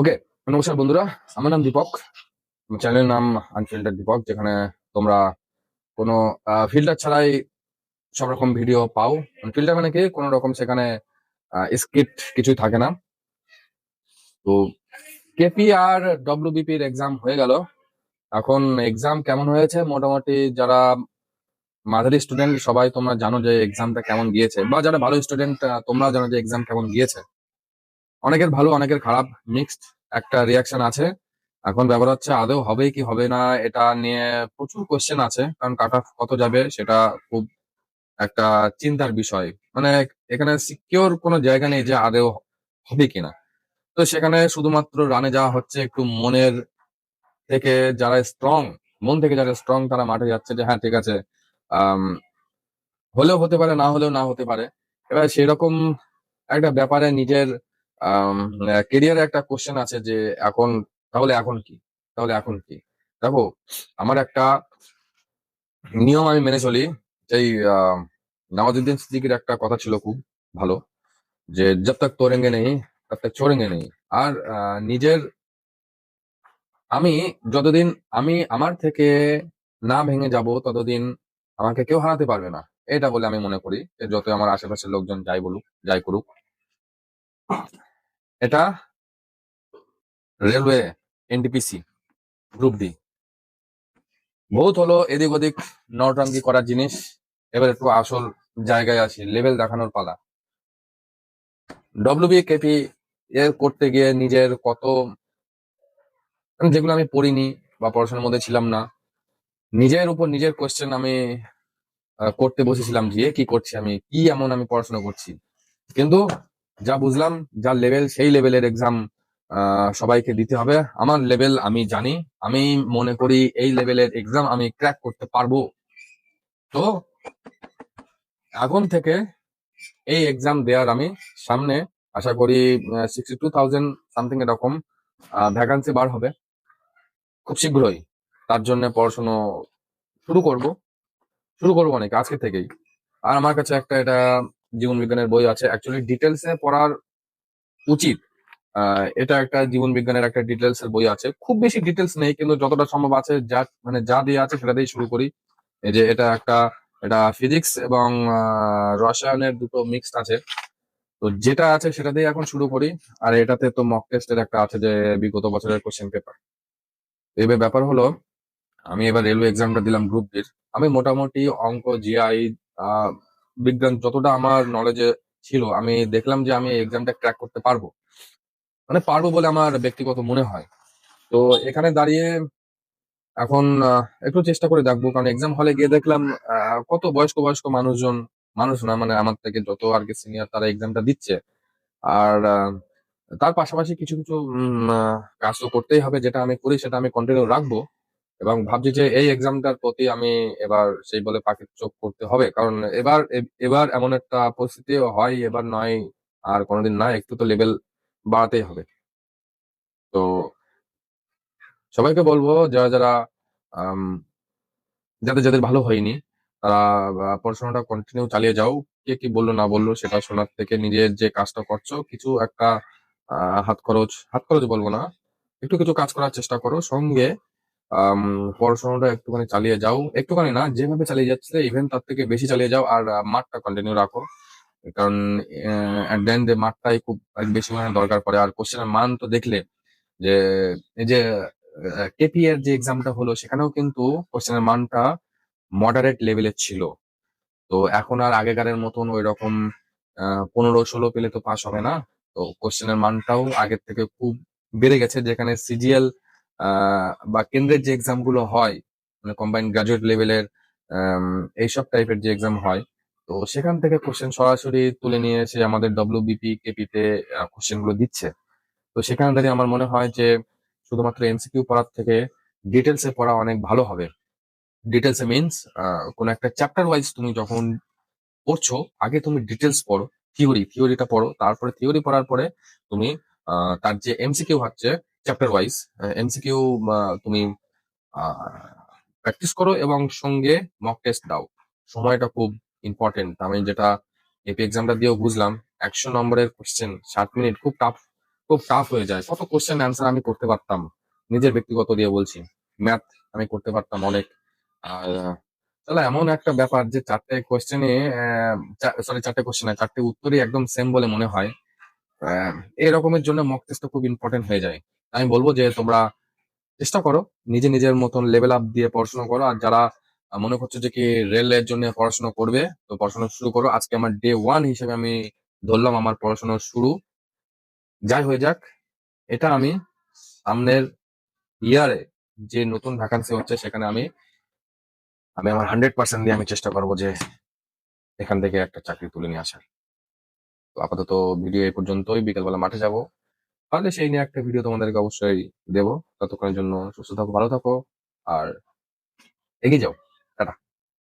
ওকে নমস্কার বন্ধুরা, আমার নাম দীপক। চ্যানেলের নাম আনফিল্টার দীপক, যেখানে তোমরা কোনো ফিল্টার ছাড়াই সব রকম ভিডিও পাও। ফিল্টার মানে কি? কোনো রকম সেখানে স্ক্রিপ্ট কিছুই থাকে না। তো কেপি আর ডব্লিউবিপি এর এক্সাম হয়ে গেল। এখন এক্সাম কেমন হয়েছে? মোটামুটি যারা মাঝারি স্টুডেন্ট সবাই তোমরা জানো যে এক্সামটা কেমন গিয়েছে। বা যারা ভালো স্টুডেন্ট তোমরা জানো যে এক্সাম কেমন গিয়েছে। অনেকের ভালো, অনেকের খারাপ মিক্সড একটা রিয়াকশন আছে। এখন ব্যাপার হচ্ছে আদৌ হবে কি হবে না, এটা নিয়ে প্রচুর কোয়েশ্চেন আছে, কারণ কাট অফ কত যাবে সেটা খুব একটা চিন্তার বিষয়। মানে এখানে সিকিওর কোনো জায়গা নেই যে আদৌ হবে কিনা তো সেখানে শুধুমাত্র রানে যাওয়া হচ্ছে একটু মনের থেকে যারা স্ট্রং মন থেকে যারা স্ট্রং তারা মাঠে যাচ্ছে যে হ্যাঁ ঠিক আছে হলেও হতে পারে, না হলেও না হতে পারে। এবার সেরকম একটা ব্যাপারে নিজের কেরিয়ারে একটা কোশ্চেন আছে যে এখন তাহলে এখন কি? তাহলে এখন কি? দেখো আমার একটা নিয়ম আমি মেনে চলি। এই নওয়াজুদ্দিন সিদ্দিকির একটা কথা ছিল খুব ভালো যে জব তক তোরেঙ্গে নেই তব তক ছোড়েঙ্গে নেই আর নিজের আমি যতদিন আমি আমার থেকে না ভেঙে যাব ততদিন আমাকে কেউ হারাতে পারবে না। এটা বলে আমি মনে করি যে যত আমার আশেপাশের লোকজন যাই বলুক যাই করুক এটা রেলওয়ে এনটিপিসি গ্রুপ ডি বহুত হলো এদিক ওদিক নটরাঙ্গি করার জিনিস, এবার একটু আসল জায়গায় আসি লেভেল দেখানোর পালা। ডব্লিউবি কেপি এ করতে গিয়ে নিজের কত যেগুলো আমি পড়িনি বা পড়াশোনার মধ্যে ছিলাম না, নিজের উপর নিজের কোয়েশ্চেন আমি করতে বসেছিলাম যে কি করছি আমি, কি এমন আমি পড়াশোনা করছি। কিন্তু যা বুঝলাম, যা লেভেল সেই লেভেলের এক্সাম সবাইকে দিতে হবে। আমার লেভেল আমি জানি, আমি মনে করি এই লেভেলের এক্সাম আমি ক্র্যাক করতে পারব। তো, এখন থেকে এই এক্সাম দেওয়ার আমি সামনে আশা করি সিক্সটি টু থাউজেন্ড সামথিং এরকম ভ্যাকান্সি বার হবে। খুব শীঘ্রই। তার জন্য পড়াশুনো শুরু করব। শুরু করব অনেক আজকে থেকেই। আর আমার কাছে একটা, এটা জীবন বিজ্ঞানের বই আছে। অ্যাকচুয়ালি ডিটেলসে পড়ার উচিত। এটা একটা জীবন বিজ্ঞানের একটা ডিটেলস এর বই আছে। খুব বেশি ডিটেলস নেই, কিন্তু যতটা সম্ভব আছে, যা মানে যা দিয়ে আছে সেটা দিয়ে শুরু করি। এই যে এটা একটা, এটা ফিজিক্স এবং রসায়নের দুটো মিক্সড আছে। তো যেটা আছে সেটা দিয়ে এখন শুরু করি। আর এটাতে তো মক টেস্টের একটা আছে যে বিগত বছরের কোশ্চেন পেপার এবার ব্যাপার হলো, আমি এবার রেলওয়ে এক্সামটা দিলাম গ্রুপ ডির আমি মোটামুটি অঙ্ক জিআই বিজ্ঞান যতটা আমার নলেজে ছিল, আমি দেখলাম যে আমি এক্সামটা ক্র্যাক করতে পারব। মানে পারব বলে আমার ব্যক্তিগত মনে হয়। তো এখানে দাঁড়িয়ে এখন একটু চেষ্টা করে দেখব, কারণ এক্সাম হলে গিয়ে দেখলাম কত বয়স্ক বয়স্ক মানুষজন, মানুষ না মানে আমার থেকে যত আর কি সিনিয়র তারা এক্সামটা দিচ্ছে। আর তার পাশাপাশি কিছু কিছু কাজ তো করতেই হবে, যেটা আমি করি সেটা আমি কন্টিনিউ রাখব। এবং ভাবছি যে এই এক্সামটার প্রতি আমি এবার সেই বলে পাখির চোখ করতে হবে। কারণ এবার এবার এমন একটা পরিস্থিতি হয়, এবার নয়, আর কোনোদিন নয় একটু তো লেভেল বাড়াতেই হবে। তো সবাইকে বলব, যারা যারা যাদের যাদের ভালো হয়নি, তারা পড়াশোনাটা কন্টিনিউ চালিয়ে যাও। কে কি বলল, না বলল, সেটা শোনার থেকে নিজের যে কাজটা করছ, কিছু একটা হাত খরচ হাত খরচ বলব না, একটু কিছু কাজ করার চেষ্টা করো। সঙ্গে পড়াশোনাটা একটুখানি চালিয়ে যাও। একটুখানি না, যেভাবে চালিয়ে যাচ্ছে ইভেন তার থেকে বেশি চালিয়ে যাও আর মাঠটা কন্টিনিউ রাখো। কারণ মাঠটাই খুব বেশি মানে দরকার পড়ে। আর কোশ্চেনের মান তো দেখলে যে, এই যে কেপি এর যে এক্সামটা হলো, সেখানেও কিন্তু কোশ্চেনের মানটা মডারেট লেভেলের ছিল। তো এখন আর আগেকারের মতন ওই রকম পনেরো ষোলো পেলে তো পাস হবে না। তো কোশ্চেনের মানটাও আগের থেকে খুব বেড়ে গেছে, যেখানে সিজিএল বা কেন্দ্রের যে এক্সামগুলো হয় মানে কম্বাইন্ড গ্রাজুয়েট লেভেলের এইসব টাইপের যে এক্সাম হয়, তো সেখান থেকে কোশ্চেন সরাসরি তুলে নিয়ে এসে আমাদের ডব্লিউবিপি কোশ্চেনগুলো দিচ্ছে। তো সেখান থেকে আমার মনে হয় যে শুধুমাত্র এমসিকিউ পড়ার থেকে ডিটেলসে পড়া অনেক ভালো হবে। ডিটেলস ডিটেলসে মিনস কোন একটা চ্যাপ্টার ওয়াইজ তুমি যখন পড়ছো, আগে তুমি ডিটেলস পড়ো থিওরি থিওরিটা পড়ো, তারপরে থিওরি পড়ার পরে তুমি তার যে এমসিকিউ হচ্ছে চ্যাপ্টার ওয়াইজ এমসিকিউ তুমি প্র্যাকটিস করো এবং সঙ্গে মক টেস্ট দাও। সময়টা খুব ইম্পর্টেন্ট আমি যেটা এপি এক্সামটা দিয়েও বুঝলাম, একশো নম্বরের কোশ্চেন ষাট মিনিট, খুব টাফ খুব টাফ হয়ে যায়। কত কোশ্চেন অ্যান্সার আমি করতে পারতাম? নিজের ব্যক্তিগত দিয়ে বলছি। ম্যাথ আমি করতে পারতাম অনেক। আর, তাহলে এমন একটা ব্যাপার যে চারটে কোশ্চেনে সরি চারটে কোশ্চেনে চারটে উত্তরই একদম সেম বলে মনে হয়। এরকমের জন্য মক টেস্টটা খুব ইম্পর্টেন্ট হয়ে যায়। আমি বলব যে তোমরা চেষ্টা করো, নিজে নিজের মতন লেভেল আপ দিয়ে পড়াশোনা করো। আর যারা মনে করছ যে কি রেলের জন্য পড়াশোনা করবে, তো পড়াশোনা শুরু করো। আজকে আমার ডে ওয়ান হিসেবে আমি ধরলাম আমার পড়াশোনা শুরু। যাই হয়ে যাক, এটা আমি সামনের ইয়ারে যে নতুন ভ্যাকান্সি হচ্ছে সেখানে আমি আমি আমার হান্ড্রেড পার্সেন্ট দিয়ে আমি চেষ্টা করব যে এখান থেকে একটা চাকরি তুলে নিয়ে আসার। তো আপাতত ভিডিও এই পর্যন্তই, বিকেলবেলা মাঠে যাব। তাহলে সেই নিয়ে একটা ভিডিও তোমাদেরকে অবশ্যই দেবো। ততক্ষণের জন্য সুস্থ থাকো, ভালো থাকো, আর এগিয়ে যাও।